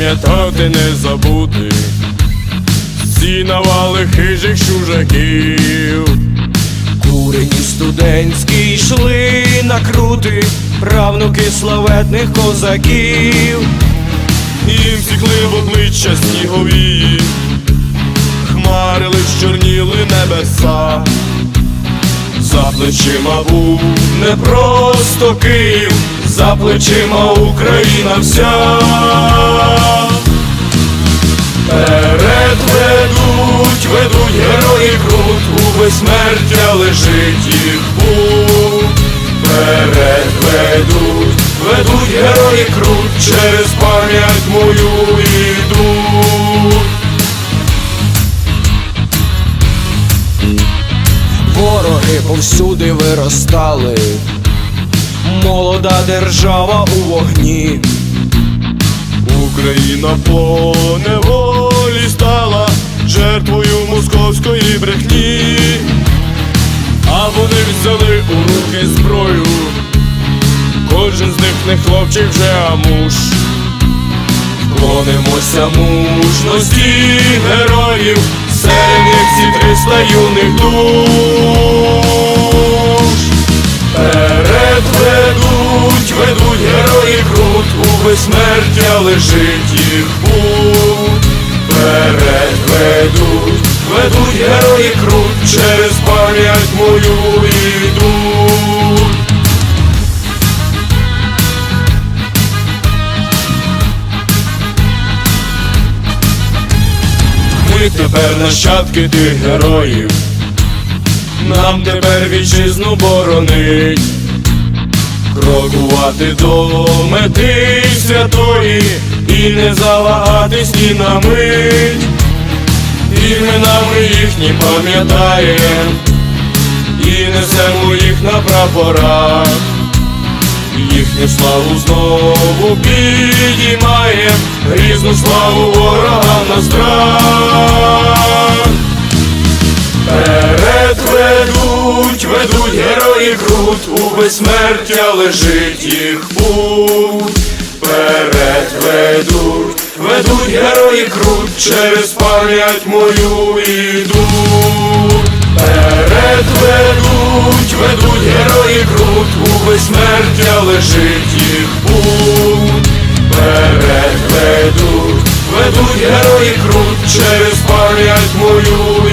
пам'ятати, не забути всі навали хижих чужаків. Курені студентські йшли на крути, правнуки славетних козаків. Їм сікли в обличчя снігові, хмарили, чорніли небеса. За плечима був не просто Київ, за плечима Україна вся. Перед ведуть, ведуть герої крут, у безсмертя лежить їх путь. Перед ведуть, ведуть герої крут, через пам'ять мою йдуть. Вороги повсюди виростали, молода держава у вогні. Україна по неволі стала жертвою московської брехні, а вони взяли у руки зброю. Кожен з них не хлопчик вже, а. Клонимося мужності героїв, серед них ці триста юних душ. Ведуть, ведуть герої крут, у безсмертя лежить їх путь. Перед ведуть, ведуть герої крут, через пам'ять мою йдуть. Ми тепер нащадки тих героїв, нам тепер вітчизну боронить, крокувати до мети святої і не завагатись ні на мить, іменами їхні пам'ятаєм, і несемо їх на прапорах. Їхню славу знову підіймаєм, грізну славу ворога на страх. Ведуть, герої крут, у безсмертя лежить їх путь. Перед ведуть, ведуть герої крут, через пам'ять мою йдуть. Перед ведуть, ведуть герої крут, у безсмертя лежить їх путь. Перед ведуть, ведуть герої крут, через пам'ять мою